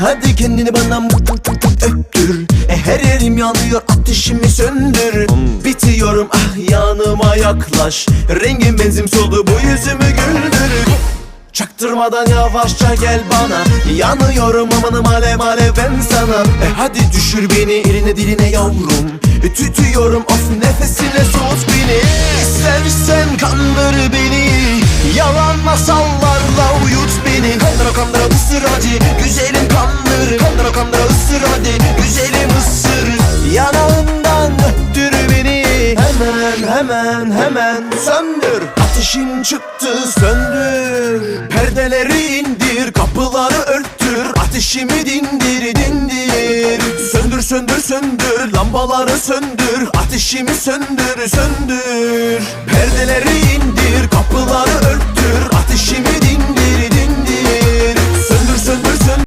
Hadi kendini bana öptür e, Her yerim yanıyor ateşimi söndür. Bitiyorum ah yanıma yaklaş. Rengin benzin soldu bu yüzümü güldür. Çaktırmadan yavaşça gel bana. Yanıyorum amanım alev alev ben sana. E, Hadi düşür beni eline diline yavrum. E, Tütüyorum of nefesine soğut beni. İstersen kandır beni. Yalan masallarla uyut beni. Kandıra kandıra ısır hadi Güzelim kandır Kandıra ısır hadi Güzelim ısır. Yanağından öptür beni. Hemen hemen hemen söndür. Ateşin çıktı söndür. Perdeleri indir Kapıları örttür. Ateşimi dindir dindir. Söndür söndür söndür. Lambaları söndür. Ateşimi söndür söndür. Perdeleri indir